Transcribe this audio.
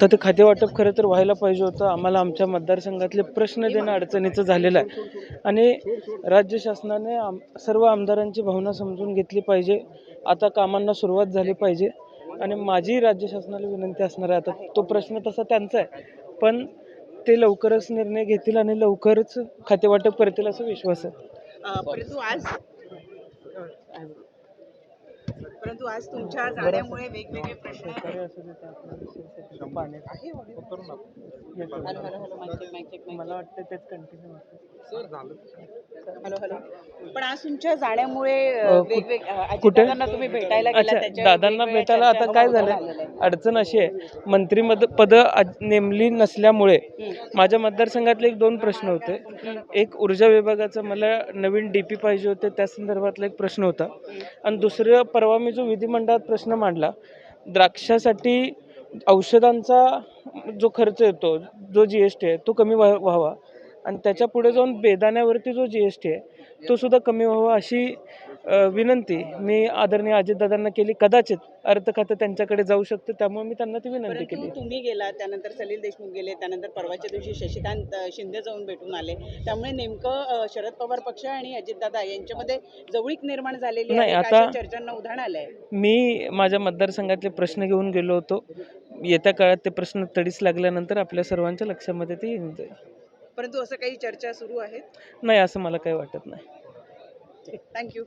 तर ते खाते वाटप खरं तर व्हायला पाहिजे होतं. आम्हाला आमच्या मतदारसंघातले प्रश्न देणं अडचणीचं झालेलं आहे. आणि राज्य शासनाने आम सर्व आमदारांची भावना समजून घेतली पाहिजे. आता कामांना सुरुवात झाली पाहिजे. आणि माझी राज्य शासनाला विनंती असणार आहे आता तो प्रश्न तसा त्यांचा आहे. पण ते लवकरच निर्णय घेतील आणि लवकरच खाते वाटप करतील असा विश्वास आहे. परंतु आज परंतु आज तुमच्या जाण्यामुळे वेगवेगळे प्रश्न मला वाटतं तेच कंटिन्यू होतं. चेक. Hello hello. पण आज तुमच्या जाण्यामुळे कुठे? तुम्ही भेटायला अच्छा दादांना भेटायला आता काय झालं. अडचण अशी आहे मंत्रिमद पद नेमली नसल्यामुळे. माझ्या मतदारसंघातले एक दोन प्रश्न होते. एक ऊर्जा विभागाचा मला नवीन डी पी पाहिजे होते त्या संदर्भातला एक प्रश्न होता. आणि दुसरं परवा मी जो विधिमंडळात प्रश्न मांडला द्राक्षासाठी औषधांचा जो खर्च येतो जो जी एस टी आहे तो कमी व्हा व्हावा. आणि त्याच्या पुढे जाऊन बेदाण्यावरती जो जी एस टी आहे तो सुद्धा कमी व्हावा अशी विनंती मी आदरणीय अजितदादांना केली. कदाचित अर्थ खातं त्यांच्याकडे जाऊ शकतं त्यामुळे मी त्यांना ती विनंती केली. तुम्ही गेला त्यानंतर सलील देशमुख गेले त्यानंतर परवाच्या दिवशी शशिकांत शिंदे जाऊन भेटून आले. त्यामुळे नेमकं शरद पवार पक्ष आणि अजितदादा यांच्यामध्ये जवळीक निर्माण झालेली नाही, आता- चर्चांना उधाण आलंय. मी माझ्या मतदारसंघातले प्रश्न घेऊन गेलो होतो. येत्या काळात ते प्रश्न तडीस लागल्यानंतर आपल्या सर्वांच्या लक्षामध्ये ते येऊन जाईल. परंतु असं काही चर्चा सुरू आहेत? नाही असं मला काही वाटत नाही. थँक्यू.